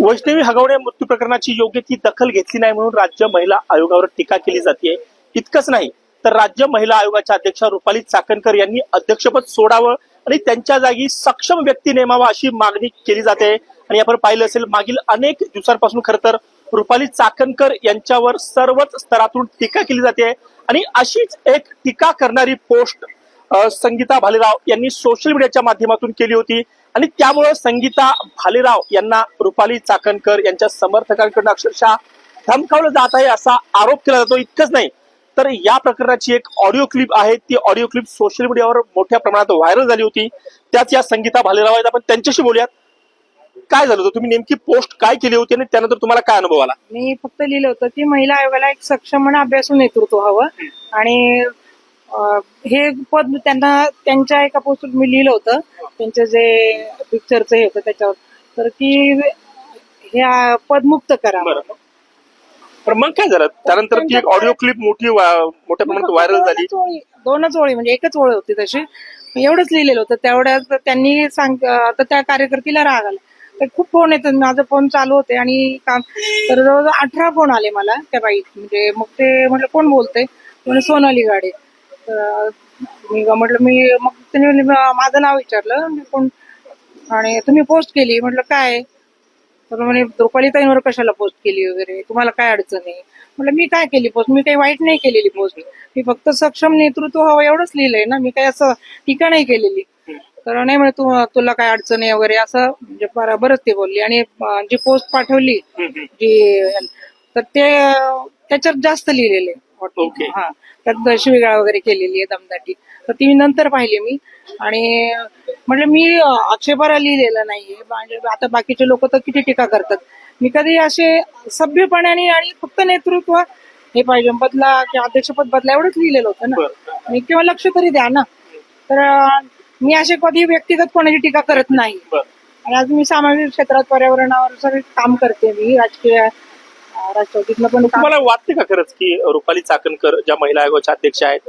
वैष्णवी हगवणे मृत्यू प्रकरणाची योग्य ती दखल घेतली नाही म्हणून राज्य महिला आयोगावर टीका केली जाते इतकंच नाही तर राज्य महिला आयोगाच्या अध्यक्षा रुपाली चाकणकर यांनी अध्यक्षपद सोडावं आणि त्यांच्या जागी सक्षम व्यक्ती नेमावा अशी मागणी केली जाते. आणि आपण पाहिलं असेल मागील अनेक दिवसांपासून खरं तर रुपाली चाकणकर यांच्यावर सर्वच स्तरातून टीका केली जाते. आणि अशीच एक टीका करणारी पोस्ट संगीता भालेराव यांनी सोशल मीडियाच्या माध्यमातून केली होती. आणि त्यामुळं संगीता भालेराव यांना रुपाली चाकणकर यांच्या समर्थकांकडून अक्षरशः धमकावलं जात आहे असा आरोप केला जातो. इतकंच नाही तर या प्रकरणाची एक ऑडिओ क्लिप आहे. ती ऑडिओ क्लिप सोशल मीडियावर मोठ्या प्रमाणात व्हायरल झाली होती. त्याच या संगीता भालेराव आहेत. आपण त्यांच्याशी बोलूयात. काय झालं होतं? तुम्ही नेमकी पोस्ट काय केली होती आणि त्यानंतर तुम्हाला काय अनुभव आला? मी फक्त लिहिलं होतं की महिला आयोगाला एक सक्षम आणि अभ्यासून नेतृत्व हवं. आणि हे पद त्यांना त्यांच्या एका पोस्ट मी लिहिलं होतं. त्यांचं जे पिक्चरचं हे होतं त्याच्यावर. तर की हे अं, पद मुक्त करा. बरं. पण मग काय झालं? त्यानंतर ती एक ऑडिओ क्लिप मोठी वा- मोठ्या प्रमाणात व्हायरल झाली. दोनच ओळी दोनच ओळी म्हणजे एकच ओळ होती तशी. एवढंच लिहिलेलं होतं. तेवढ्यात त्यांनी सांग तर त्या कार्यकर्तीला राग आला. तर खूप फोन येतात. माझा फोन चालू होते आणि काम. तर जवळजवळ अठरा फोन आले मला त्या बाई म्हणजे मग ते म्हटलं कोण बोलते म्हणे सोनाली गाडे. मी म्हटलं मी मग त्यांनी माझं नाव विचारलं. मी कोण आणि तुम्ही पोस्ट केली. म्हटलं काय? तर म्हणे रुपाली ताईंवर कशाला पोस्ट केली वगैरे? तुम्हाला काय अडचण आहे? म्हटलं मी काय केली पोस्ट मी काही वाईट नाही केलेली पोस्ट मी फक्त सक्षम नेतृत्व हवं एवढंच लिहिलंय ना. मी काही असं टीका नाही केलेली. तर नाही म्हणे तू तुला काय अडचण आहे वगैरे? असं म्हणजे बरं- बरंच ते बोलली. आणि जी पोस्ट पाठवली जी तर ते त्याच्यात जास्त लिहिलेले. ओके. हा. त्यात शिवीगाळ वगैरे केलेली आहे दमदाटी. तर ती नंतर पाहिली मी. आणि म्हणजे मी अं, आक्षेपार्ह लिहिलेलं नाहीये. म्हणजे आता बाकीचे लोक तर किती टीका करतात. मी कधी असे सभ्यपणाने आणि फक्त नेतृत्व हे पाहिजे. बदला किंवा अध्यक्षपद बदला एवढंच लिहिलेलं होतं ना. आणि किंवा लक्ष तरी द्या ना. तर मी असे कधी व्यक्तिगत कोणाची टीका करत नाही. आणि आज मी सामाजिक क्षेत्रात पर्यावरणावर सगळे काम करते मी. राजकीय पण तुम्हाला वाटते का खरंच की रुपाली चाकणकर ज्या महिला आयोगाच्या अध्यक्ष आहेत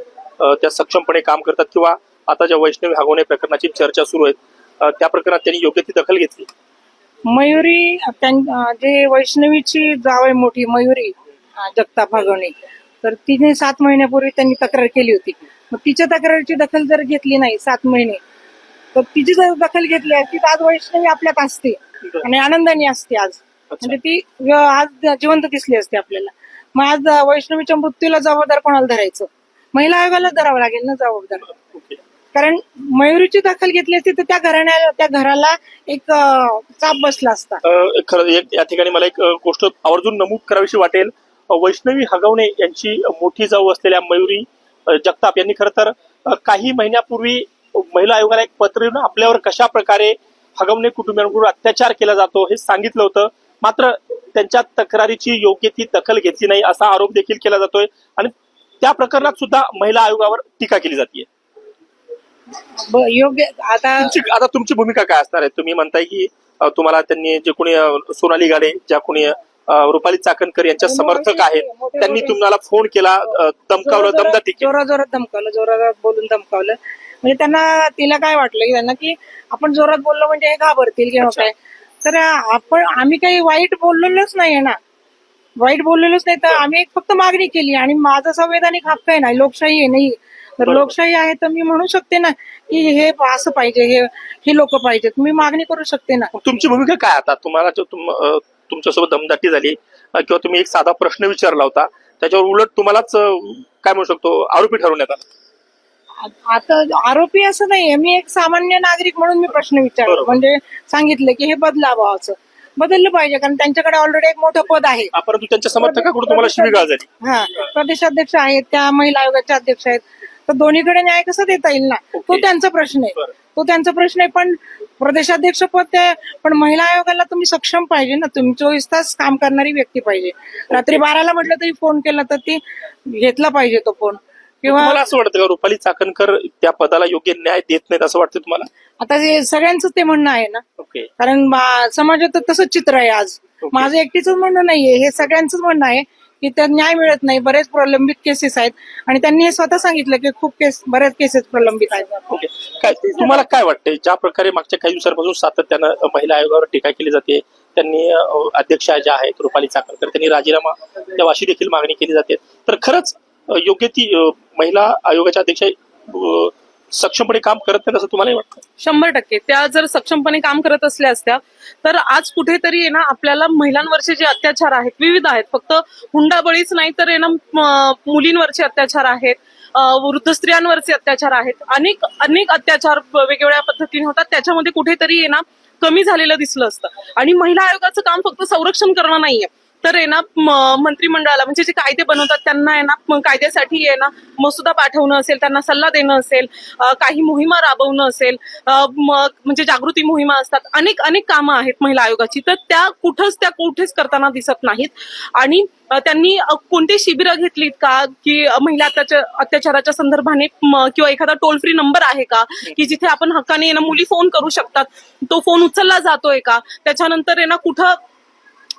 त्या सक्षमपणे काम करतात किंवा आता ज्या वैष्णवी हगवणे प्रकरणाची चर्चा सुरू आहे त्या प्रकरणात त्यांनी योग्य ती दखल घेतली? मयुरी जे वैष्णवीची जाव आहे मोठी मयुरी जगताप हगवणे तर तिने सात महिन्यापूर्वी त्यांनी तक्रार केली होती. मग तिच्या तक्रारीची दखल जर घेतली नाही सात महिने तर तिची जर दखल घेतली असती तर आज वैष्णवी आपल्यात असते आणि आनंदाने असते आज. म्हणजे ती आज जिवंत दिसली असते आपल्याला. मग आज वैष्णवीच्या मृत्यूला जबाबदार कोणाला धरायचं? महिला आयोगाला धरावं लागेल ना जबाबदार. कारण मयुरीची दखल घेतली असती तर त्या घराण्याला त्या घराला एक चाप बसला असता. खरं या ठिकाणी मला एक गोष्ट आवर्जून नमूद करावीशी वाटेल. वैष्णवी हगवणे यांची मोठी जाऊ असलेल्या मयुरी जगताप यांनी खरं तर काही महिन्यापूर्वी महिला आयोगाला एक पत्र येऊन आपल्यावर कशा प्रकारे हगवणे कुटुंबियांकडून अत्याचार केला जातो हे सांगितलं होतं. मात्र त्यांच्या तक्रारीची योग्य ती दखल घेतली नाही असा आरोप देखील केला जातोय. आणि त्या प्रकरणात सुद्धा महिला आयोगावर टीका केली जाते योग्य आता आता तुमची भूमिका काय असणार आहे? तुम्ही म्हणताय की तुम्हाला त्यांनी जे कोणी सोनाली गाडे ज्या कोणी रुपाली चाकणकर यांच्या समर्थक आहेत त्यांनी तुम्हाला फोन केला धमकावलं दमदाटी जोरा जोरात धमकावलं जोरात बोलून धमकावलं म्हणजे त्यांना तिला काय वाटलं की त्यांना की आपण जोरात बोललो म्हणजे हे घाबरतील किंवा काय? तर आपण आम्ही काही वाईट बोललेलोच नाहीये ना. वाईट बोललेलोच नाही तर आम्ही फक्त मागणी केली. आणि माझा संवैधानिक हक्क आहे ना लोकशाही आहे नाही. तर. लोकशाही आहे तर मी म्हणू शकते ना की हे असं पाहिजे हे ही लोक पाहिजेत मी मागणी करू शकते ना. तुमची भूमिका काय आता? तुम्हाला तुमच्यासोबत दमदाटी झाली किंवा तुम्ही एक साधा प्रश्न विचारला होता त्याच्यावर उलट तुम्हालाच काय म्हणू शकतो आरोपी ठरवण्यात आला. आता आरोपी असं नाहीये. मी एक सामान्य नागरिक म्हणून मी प्रश्न बरोबर. म्हणजे सांगितलं की हे बदलावं असं बदललं पाहिजे कारण त्यांच्याकडे ऑलरेडी एक मोठं पद आहे. परंतु त्यांच्या समर्थकाकडून तुम्हाला शिवीगाळ झाली हा प्रदेशाध्यक्ष आहेत त्या महिला आयोगाचे अध्यक्ष आहेत. तर दोन्हीकडे न्याय कसा देता येईल ना? तो. त्यांचा प्रश्न आहे. तो त्यांचा प्रश्न आहे पण प्रदेशाध्यक्ष पद ते पण महिला आयोगाला तुम्ही सक्षम पाहिजे ना? तुम्ही चोवीस तास काम करणारी व्यक्ती पाहिजे. रात्री बाराला म्हटलं तरी फोन केला तर ती घेतला पाहिजे तो फोन. किंवा तुम्हाला असं वाटतं का रुपाली चाकणकर त्या पदाला योग्य न्याय देत नाहीत असं वाटतं तुम्हाला? आता हे सगळ्यांचं ते म्हणणं आहे ना. ओके. कारण समाजात तसंच चित्र आहे आज. माझं एकटीच म्हणणं नाहीये हे सगळ्यांचंच म्हणणं आहे की त्यात न्याय मिळत नाही बरेच प्रलंबित केसेस आहेत. आणि त्यांनी हे स्वतः सांगितलं की खूप केस बऱ्याच केसेस प्रलंबित आहेत. ओके. काय तुम्हाला काय वाटतंय? ज्या प्रकारे मागच्या काही दिवसांपासून सातत्यानं महिला आयोगावर टीका केली जाते त्यांनी अध्यक्षा ज्या आहेत रुपाली चाकणकर त्यांनी राजीनामा अशी देखील मागणी केली जाते. तर खरंच योग्य ती महिला आयोगाच्या अध्यक्ष सक्षमपणे काम करत नाही असं तुम्हाला वाटतं? शंभर टक्के. त्या जर सक्षमपणे काम करत असल्या असत्या तर आज कुठेतरी आहे ना आपल्याला महिलांवरचे जे अत्याचार आहेत विविध आहेत. फक्त हुंडाबळीच नाही तर आहे ना मुलींवरचे अत्याचार आहेत वृद्ध स्त्रियांवरचे अत्याचार आहेत. अनेक अनेक अत्याचार वेगवेगळ्या पद्धतीने होतात. त्याच्यामध्ये कुठेतरी आहे ना कमी झालेलं दिसलं असतं. आणि महिला आयोगाचं काम फक्त संरक्षण करणं नाहीये. तर आहे ना मंत्रिमंडळाला म्हणजे जे कायदे बनवतात त्यांना आहे ना कायद्यासाठी आहे ना मसुदा पाठवणं असेल त्यांना सल्ला देणं असेल काही मोहिमा राबवणं असेल म्हणजे जागृती मोहिमा असतात अनेक अनेक कामं आहेत महिला आयोगाची तर त्या कुठंच त्या कुठेच करताना दिसत नाहीत. आणि त्यांनी कोणती शिबिरं घेतलीत का की महिला अत्याचा- अत्याचाराच्या संदर्भाने किंवा एखादा टोल फ्री नंबर आहे का की जिथे आपण हक्काने ना मुली फोन करू शकतात तो फोन उचलला जातोय का त्याच्यानंतर आहे ना कुठं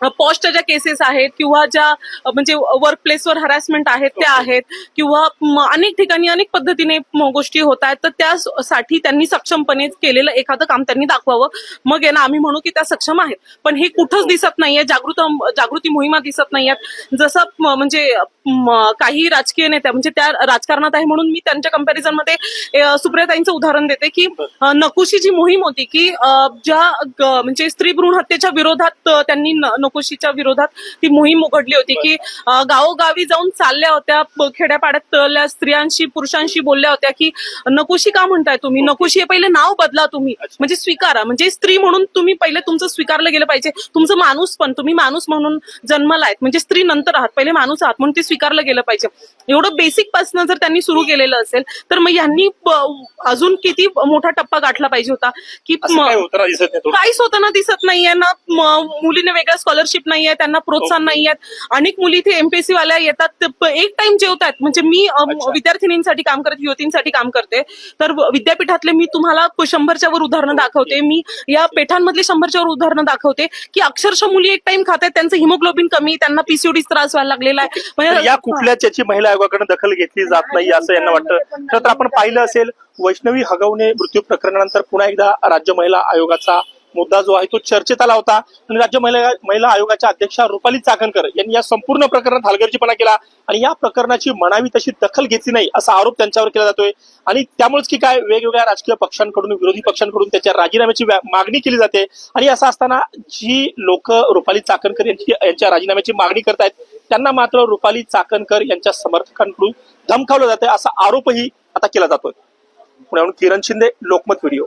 पॉस्टच्या ज्या केसेस आहेत किंवा ज्या म्हणजे वर्क प्लेसवर हॅरॅसमेंट आहेत त्या आहेत किंवा अनेक ठिकाणी अनेक पद्धतीने गोष्टी होत आहेत. तर त्यासाठी त्यांनी सक्षमपणे केलेलं एखादं काम त्यांनी दाखवावं. मग ना आम्ही म्हणू की त्या सक्षम आहेत. पण हे कुठंच दिसत नाहीये. जागृत जागृती मोहिमा दिसत नाहीयेत. जसं म्हणजे काही राजकीय नेत्या म्हणजे त्या राजकारणात आहे म्हणून मी त्यांच्या कंपॅरिझनमध्ये सुप्रियाताईंचं उदाहरण देते की नकोशी जी मोहीम होती की ज्या म्हणजे स्त्री भ्रूण हत्येच्या विरोधात त्यांनी नकोशीच्या विरोधात ती मोहीम उघडली होती की गावोगावी जाऊन चालल्या होत्या प- खेड्यापाड्यातल्या स्त्रियांशी पुरुषांशी बोलल्या होत्या की नकोशी का म्हणताय तुम्ही? नकोशी हे पहिले नाव बदला तुम्ही. म्हणजे स्वीकारा. म्हणजे स्त्री म्हणून तुम्ही पहिले तुमचं स्वीकारलं गेलं पाहिजे. तुमचं माणूस पण तुम्ही माणूस म्हणून जन्माला आहेत म्हणजे स्त्री नंतर आहात. पहिले माणूस आहात म्हणून ते स्वीकारलं गेलं पाहिजे. एवढं बेसिकपासून जर त्यांनी सुरू केलेलं असेल तर मग यांनी अजून किती मोठा टप्पा गाठला पाहिजे होता? की. काहीच होताना दिसत नाहीये ना. मुलीने वेगळ्या स्कॉलरशिप नाहीये त्यांना प्रोत्साहन नाहीये. अनेक मुली इथे एमपीएससी वाल्या येतात एक टाइम जेवतात. म्हणजे मी. विद्यार्थिनींसाठी काम करते युवतींसाठी काम करते. तर विद्यापीठातले मी तुम्हाला शंभरच्या वर उदाहरणं दाखवते. मी या पेठांमधली शंभरच्या वर उदाहरणं दाखवते की अक्षरशः मुली एक टाइम खात आहेत त्यांचं हिमोग्लोबिन कमी त्यांना पीसीओडी त्रास व्हायला लागलेला आहे. म्हणजे- या कुठल्याच याची महिला आयोगाकडे दखल घेतली जात नाही असं यांना वाटतं. तर आपण पाहिलं असेल वैष्णवी हगवणे मृत्यू प्रकरणानंतर पुन्हा एकदा राज्य महिला आयोगाचा मुद्दा जो आहे तो चर्चेत आला होता. आणि राज्य महिला महिला आयोगाच्या अध्यक्षा रुपाली चाकणकर यांनी या संपूर्ण प्रकरणात हलगर्जीपणा केला. आणि या प्रकरणाची म्हणावी तशी दखल घेतली नाही असा आरोप त्यांच्यावर केला जातोय. आणि त्यामुळेच की काय वेगवेगळ्या राजकीय पक्षांकडून विरोधी पक्षांकडून त्याच्या राजीनाम्याची मागणी केली जाते. आणि असं असताना जी लोक रुपाली चाकणकर यांची यांच्या राजीनाम्याची मागणी करतायत त्यांना मात्र रुपाली चाकणकर यांच्या समर्थकांकडून धमकावलं जातंय असा आरोपही आता केला जातोय. पुण्याहून किरण शिंदे लोकमत व्हिडिओ.